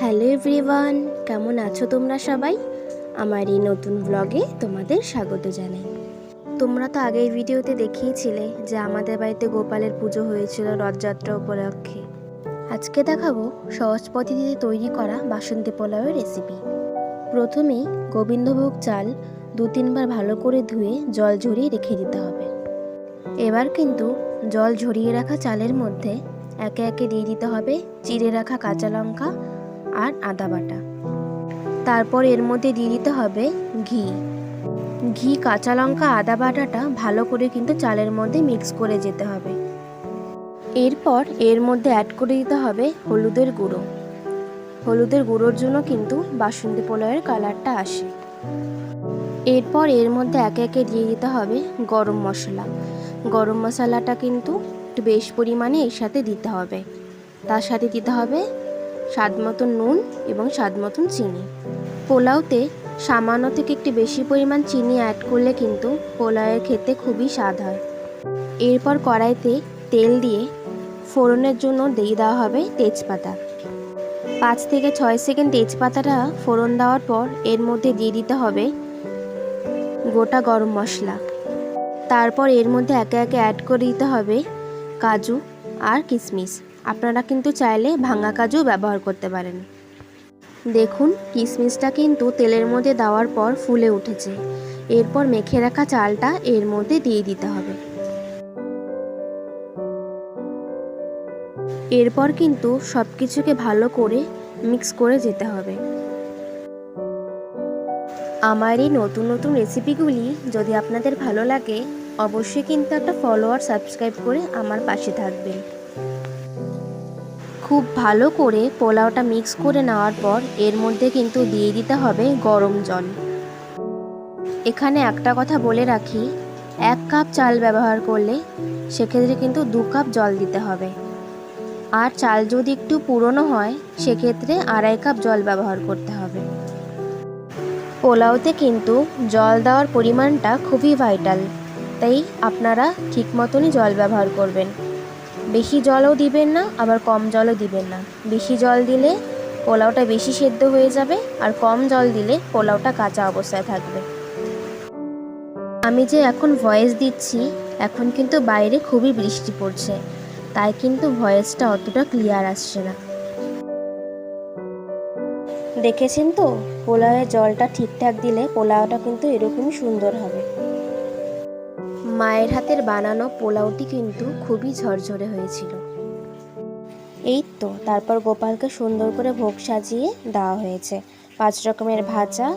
Hello everyone, কেমন আছো তোমরা সবাই? আমার এই নতুন ব্লগে তোমাদের স্বাগত জানাই। তোমরা তো আগের ভিডিওতে দেখিয়েছিলে যে আমাদের বাড়িতে গোপালের পুজো হয়েছিল রথযাত্রা উপলক্ষে। আজকে দেখাবো সহজ পদ্ধতিতে তৈরি করা বাসন্তী পোলাওয়ের রেসিপি প্রথমেই গোবিন্দভোগ চাল দু তিনবার ভালো করে ধুয়ে জল ঝরিয়ে রেখে দিতে হবে। এবার কিন্তু জল ঝরিয়ে রাখা চালের মধ্যে একে একে দিয়ে দিতে হবে চিড়ে রাখা কাঁচা লঙ্কা আর আদা বাটা। তারপর এর মধ্যে দিয়ে দিতে হবে ঘি। ঘি, কাঁচা লঙ্কা, আদা বাটাটা ভালো করে কিন্তু চালের মধ্যে মিক্স করে যেতে হবে। এরপর এর মধ্যে অ্যাড করে দিতে হবে হলুদের গুঁড়ো। হলুদের গুঁড়োর জন্য কিন্তু বাসন্তী পোলাওয়ের কালারটা আসে। এরপর এর মধ্যে একে একে দিয়ে দিতে হবে গরম মশলা। গরম মশলাটা কিন্তু একটু বেশ পরিমাণে এর সাথে দিতে হবে। তার সাথে দিতে হবে স্বাদ মতন নুন এবং স্বাদ মতন চিনি। পোলাওতে সামান্য থেকে একটু বেশি পরিমাণ চিনি অ্যাড করলে কিন্তু পোলাওয়ের খেতে খুবই স্বাদ হয়। এরপর কড়াইতে তেল দিয়ে ফোড়নের জন্য দিয়ে দেওয়া হবে তেজপাতা। পাঁচ থেকে ছয় সেকেন্ড তেজপাতাটা ফোড়ন দেওয়ার পর এর মধ্যে দিয়ে দিতে হবে গোটা গরম মশলা। তারপর এর মধ্যে একে একে অ্যাড করে দিতে হবে কাজু আর কিশমিশ আপনারা কিন্তু চাইলে ভাঙা কাজু ব্যবহার করতে পারেন। দেখুন কিশমিশটা কিন্তু তেলের মধ্যে দেওয়ার পর ফুলে উঠেছে। এরপর মেখে রাখা চালটা এর মধ্যে দিয়ে দিতে হবে। এরপর কিন্তু সব কিছুকে ভালো করে মিক্স করে যেতে হবে। আমার এই নতুন নতুন রেসিপিগুলি যদি আপনাদের ভালো লাগে, অবশ্যই কিন্তু একটা ফলো আর সাবস্ক্রাইব করে আমার পাশে থাকবেন। খুব ভালো করে পোলাওটা মিক্স করে নেওয়ার পর এর মধ্যে কিন্তু দিয়ে দিতে হবে গরম জল। এখানে একটা কথা বলে রাখি, এক কাপ চাল ব্যবহার করলে সেক্ষেত্রে কিন্তু দু কাপ জল দিতে হবে। আর চাল যদি একটু পুরনো হয়, সেক্ষেত্রে আড়াই কাপ জল ব্যবহার করতে হবে। পোলাওতে কিন্তু জল দেওয়ার পরিমাণটা খুবই ভাইটাল, তাই আপনারা ঠিক মতনই জল ব্যবহার করবেন। বেশি জলও দিবেন না, আবার কম জলও দিবেন না। বেশি জল দিলে পোলাওটা বেশি সেদ্ধ হয়ে যাবে, আর কম জল দিলে পোলাওটা কাঁচা অবস্থায় থাকবে। আমি যে এখন ভয়েস দিচ্ছি, এখন কিন্তু বাইরে খুবই বৃষ্টি পড়ছে, তাই কিন্তু ভয়েসটা অতটা ক্লিয়ার আসছে না। দেখেছেন তো? পোলাওয়ের জলটা ঠিকঠাক দিলে পোলাওটা কিন্তু এরকমই সুন্দর হবে। মায়ের হাতের বানানো পোলাওটি কিন্তু খুবই ঝরঝরে হয়েছিল। এই তো, তারপর গোপালকে সুন্দর করে ভোগ সাজিয়ে দেওয়া হয়েছে। পাঁচ রকমের ভাজা,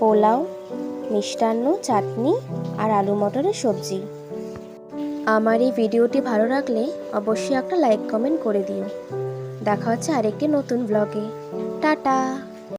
পোলাও, মিষ্টান্ন, চাটনি আর আলু মটরের সবজি। আমার এই ভিডিওটি ভালো লাগলে অবশ্যই একটা লাইক, কমেন্ট করে দিও। দেখা হচ্ছে আরেকটি নতুন ব্লগে। টাটা!